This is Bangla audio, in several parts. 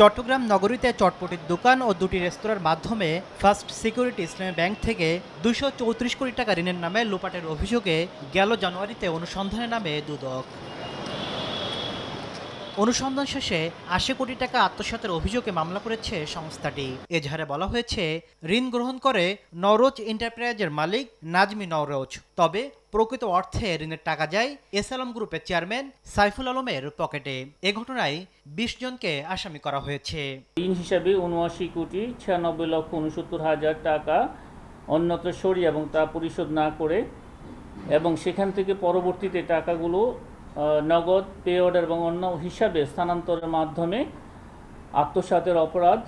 চট্টগ্রাম নগরীতে চটপটির দোকান ও দুটি রেস্তোরাঁর মাধ্যমে ফার্স্ট সিকিউরিটি ইসলামী ব্যাংক থেকে দুশো কোটি টাকা ঋণের নামে লোপাটের অভিযোগে গেল জানুয়ারিতে অনুসন্ধানে নামে দুদক। অনুসন্ধান শেষে আশি কোটি টাকা আত্মসাতের অভিযোগে মামলা করেছে সংস্থাটি। এজাহারে বলা হয়েছে, ঋণ গ্রহণ করে নরোজ এন্টারপ্রাইজের মালিক নাজমি নরোজ তবে প্রকৃত অর্থে ঋণের টাকা যায় এস আলম গ্রুপের চেয়ারম্যান সাইফুল আলমের পকেটে। এ ঘটনায় বিশ জনকে আসামি করা হয়েছে। ঋণ হিসাবে উনআশি কোটি ছিয়ানব্বই লক্ষ উনসত্তর হাজার টাকা অন্যত্র সরি এবং তা পরিশোধ না করে এবং সেখান থেকে পরবর্তীতে টাকাগুলো নগদ পে অর্ডার এবং অন্য হিসাবে স্থানান্তরের মাধ্যমে আত্মসাতের অপরাধ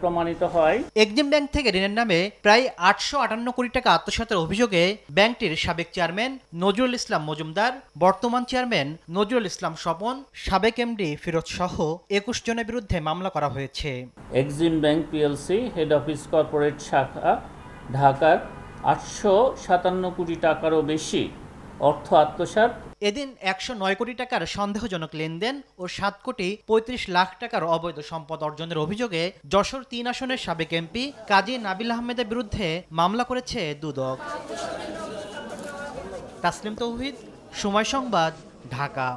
প্রমাণিত হয়। এক্সিম ব্যাংক থেকে ঋণের নামে প্রায় আটশো আটান্ন কোটি টাকা আত্মসাতের অভিযোগে ব্যাংকটির সাবেক চেয়ারম্যান নজরুল ইসলাম মজুমদার বর্তমান চেয়ারম্যান নজরুল ইসলাম স্বপন সাবেক এমডি ফিরোজ সহ একুশ জনের বিরুদ্ধে মামলা করা হয়েছে। Exim bank PLC head office corporate শাখা ঢাকার আটশো সাতান্ন কোটি টাকারও বেশি অর্থ আত্মসাত এদিন একশো নয় কোটি টাকার সন্দেহজনক লেনদেন ও সাত কোটি পঁয়ত্রিশ লাখ টাকার অবৈধ সম্পদ অর্জনের অভিযোগে যশোর তিন আসনের সাবেক এমপি কাজী নাবিল আহমেদের বিরুদ্ধে মামলা করেছে দুদক। তাসলিম তৌহিদ, সময় সংবাদ, ঢাকা।